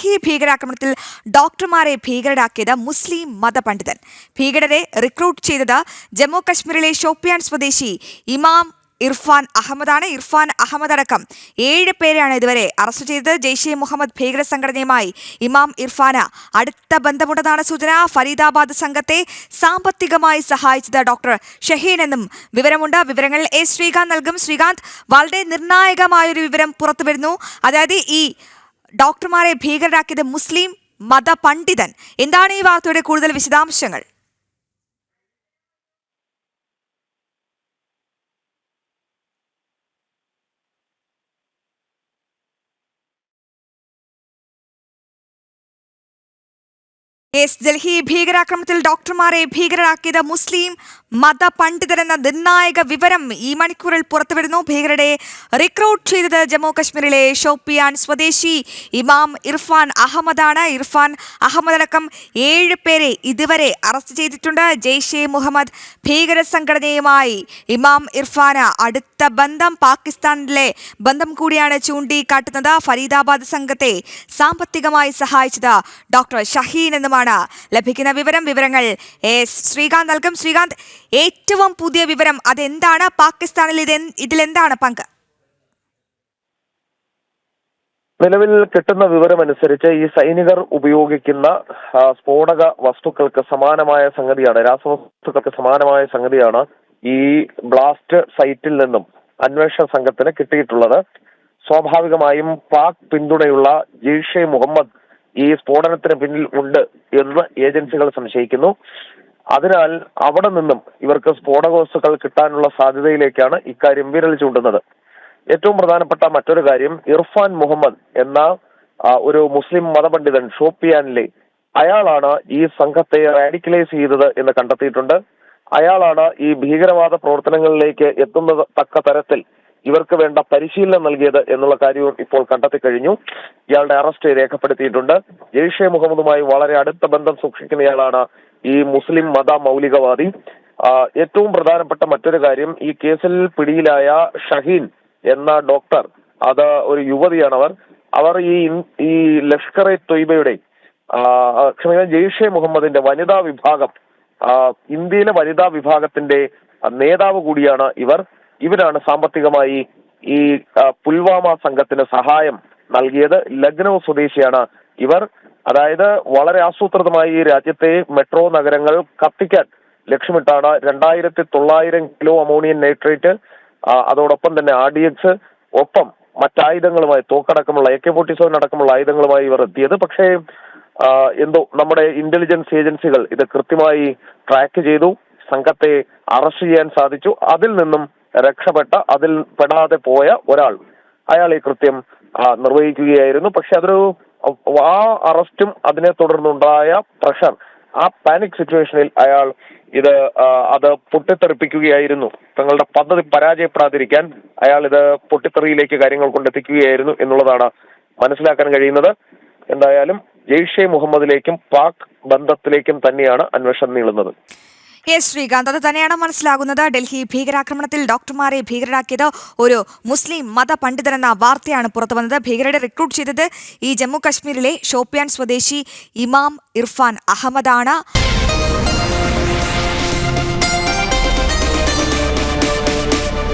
ഡൽഹി ഭീകരാക്രമണത്തിൽ ഡോക്ടർമാരെ ഭീകരരാക്കിയത് മുസ്ലിം മതപണ്ഡിതൻ. ഭീകരരെ റിക്രൂട്ട് ചെയ്തത് ജമ്മു കശ്മീരിലെ ഷോപ്പിയാൻ സ്വദേശി ഇമാം ഇർഫാൻ അഹമ്മദാണ്. ഇർഫാൻ അഹമ്മദ് അടക്കം ഏഴ് പേരെയാണ് ഇതുവരെ അറസ്റ്റ് ചെയ്തത്. ജെയ്ഷെ മുഹമ്മദ് ഭീകര സംഘടനയുമായി ഇമാം ഇർഫാന് അടുത്ത ബന്ധമുണ്ടെന്നാണ് സൂചന. ഫരീദാബാദ് സംഘത്തെ സാമ്പത്തികമായി സഹായിച്ചത് ഡോക്ടർ ഷഹീൻ എന്നും വിവരമുണ്ട്. വിവരങ്ങൾ എ ശ്രീകാന്ത് നൽകും. ശ്രീകാന്ത് വളരെ നിർണായകമായൊരു വിവരം പുറത്തു വരുന്നു അതായത് ഈ ഡോക്ടർമാരെ ഭീകരരാക്കിയത് മുസ്ലിം മതപണ്ഡിതൻ. എന്താണ് ഈ വാർത്തയുടെ കൂടുതൽ വിശദാംശങ്ങൾ? എസ് ഡൽഹി ഭീകരാക്രമണത്തിൽ ഡോക്ടർമാരെ ഭീകരരാക്കിയത് മുസ്ലിം മതപണ്ഡിതരെന്ന നിർണായക വിവരം ഈ മണിക്കൂറിൽ പുറത്തുവരുന്നു ഭീകരരെ റിക്രൂട്ട് ചെയ്തത് ജമ്മു കശ്മീരിലെ ഷോപ്പിയാൻ സ്വദേശി ഇമാം ഇർഫാൻ അഹമ്മദാണ്. ഇർഫാൻ അഹമ്മദ് അടക്കം ഏഴ് പേരെ ഇതുവരെ അറസ്റ്റ് ചെയ്തിട്ടുണ്ട്. ജെയ്ഷെ മുഹമ്മദ് ഭീകര സംഘടനയുമായി ഇമാം ഇർഫാന് അടുത്ത ബന്ധം പാകിസ്ഥാനിലെ ബന്ധം കൂടിയാണ് ചൂണ്ടിക്കാട്ടുന്നത്. ഫരീദാബാദ് സംഘത്തെ സാമ്പത്തികമായി സഹായിച്ചത് ഡോക്ടർ ഷഹീൻ എന്നുമാണ്. ലഭിക്കുന്ന വിവരം വിവരങ്ങൾ എസ് ശ്രീകാന്ത് നൽകും. ശ്രീകാന്ത് ഏറ്റവും പുതിയ വിവരം അതെന്താണ്? പാകിസ്ഥാനിൽ ഇത് ഇതിലെന്താണ് പങ്ക്? നിലവിൽ കിട്ടുന്ന വിവരമനുസരിച്ച് ഈ സൈനികർ ഉപയോഗിക്കുന്ന സ്ഫോടക വസ്തുക്കൾക്ക് സമാനമായ സംഗതിയാണ് രാസവസ്തുക്കൾക്ക് സമാനമായ സംഗതിയാണ് ഈ ബ്ലാസ്റ്റ് സൈറ്റിൽ നിന്നും അന്വേഷണ സംഘത്തിന് കിട്ടിയിട്ടുള്ളത്. സ്വാഭാവികമായും പാക് പിന്തുണയുള്ള ജെയ്ഷെ മുഹമ്മദ് ഈ സ്ഫോടനത്തിന് പിന്നിൽ ഉണ്ട് എന്ന് ഏജൻസികൾ സംശയിക്കുന്നു. അതിനാൽ അവിടെ നിന്നും ഇവർക്ക് സ്ഫോടക വസ്തുക്കൾ കിട്ടാനുള്ള സാധ്യതയിലേക്കാണ് ഇക്കാര്യം വിരൽ ചൂണ്ടുന്നത്. ഏറ്റവും പ്രധാനപ്പെട്ട മറ്റൊരു കാര്യം ഇർഫാൻ മുഹമ്മദ് എന്ന ഒരു മുസ്ലിം മതപണ്ഡിതൻ ഷോപ്പിയാനിലെ അയാളാണ് ഈ സംഘത്തെ റാഡിക്കലൈസ് ചെയ്തത് എന്ന് കണ്ടെത്തിയിട്ടുണ്ട്. അയാളാണ് ഈ ഭീകരവാദ പ്രവർത്തനങ്ങളിലേക്ക് എത്തുന്ന തക്ക തരത്തിൽ ഇവർക്ക് വേണ്ട പരിശീലനം നൽകിയത് എന്നുള്ള കാര്യവും ഇപ്പോൾ കണ്ടെത്തി കഴിഞ്ഞു ഇയാളുടെ അറസ്റ്റ് രേഖപ്പെടുത്തിയിട്ടുണ്ട്. ജെയ്ഷെ മുഹമ്മദുമായി വളരെ അടുത്ത ബന്ധം സൂക്ഷിക്കുന്നയാളാണ് ഈ മുസ്ലിം മത മൗലികവാദി. ഏറ്റവും പ്രധാനപ്പെട്ട മറ്റൊരു കാര്യം ഈ കേസിൽ പിടിയിലായ ഷഹീൻ എന്ന ഡോക്ടർ അത് ഒരു യുവതിയാണ് അവർ അവർ ഈ ഈ ലഷ്കർ എ തൊയ്ബയുടെ ക്ഷമിക്കണം ജെയ്ഷെ മുഹമ്മദിന്റെ വനിതാ വിഭാഗം ഇന്ത്യയിലെ വനിതാ വിഭാഗത്തിന്റെ നേതാവ് കൂടിയാണ് ഇവർ. ഇവരാണ് സാമ്പത്തികമായി ഈ പുൽവാമ സംഘത്തിന് സഹായം നൽകിയത്. ലക്നൗ സ്വദേശിയാണ് ഇവർ. അതായത് വളരെ ആസൂത്രിതമായി ഈ രാജ്യത്തെ മെട്രോ നഗരങ്ങൾ കത്തിക്കാൻ ലക്ഷ്യമിട്ടാണ് രണ്ടായിരത്തി തൊള്ളായിരം കിലോ അമോണിയം നൈട്രേറ്റ് അതോടൊപ്പം തന്നെ ആർ ഡി എക്സ് ഒപ്പം മറ്റായുധങ്ങളുമായി തോക്കടക്കമുള്ള എ കെ ഫോർട്ടി സെവൻ അടക്കമുള്ള ആയുധങ്ങളുമായി ഇവർ എത്തിയത്. പക്ഷേ എന്തോ നമ്മുടെ ഇന്റലിജൻസ് ഏജൻസികൾ ഇത് കൃത്യമായി ട്രാക്ക് ചെയ്തു സംഘത്തെ അറസ്റ്റ് ചെയ്യാൻ സാധിച്ചു. അതിൽ നിന്നും രക്ഷപ്പെട്ട അതിൽ പെടാതെ പോയ ഒരാൾ. അയാൾ ഈ കൃത്യം നിർവഹിക്കുകയായിരുന്നു. പക്ഷെ അതൊരു ആ അറസ്റ്റും അതിനെ തുടർന്നുണ്ടായ പ്രഷർ. ആ പാനിക് സിറ്റുവേഷനിൽ അയാൾ ഇത് അത് പൊട്ടിത്തെറിപ്പിക്കുകയായിരുന്നു. തങ്ങളുടെ പദ്ധതി പരാജയപ്പെടാതിരിക്കാൻ അയാൾ ഇത് പൊട്ടിത്തെറിയിലേക്ക് കാര്യങ്ങൾ കൊണ്ടെത്തിക്കുകയായിരുന്നു എന്നുള്ളതാണ് മനസ്സിലാക്കാൻ കഴിയുന്നത്. എന്തായാലും ജെയ്ഷെ മുഹമ്മദിലേക്കും പാക് ബന്ധത്തിലേക്കും തന്നെയാണ് അന്വേഷണം നീളുന്നത്. എസ് ശ്രീകാന്ത്. അത് തന്നെയാണ് മനസ്സിലാകുന്നത്. ഡൽഹി ഭീകരാക്രമണത്തിൽ ഡോക്ടർമാരെ ഭീകരരാക്കിയത് ഒരു മുസ്ലിം മത മതപണ്ഡിതനെന്ന വാർത്തയാണ് പുറത്തു വന്നത്. ഭീകരരെ റിക്രൂട്ട് ചെയ്തത് ഈ ജമ്മു കശ്മീരിലെ ഷോപ്പിയാൻ സ്വദേശി ഇമാം ഇർഫാൻ അഹമ്മദാണ്.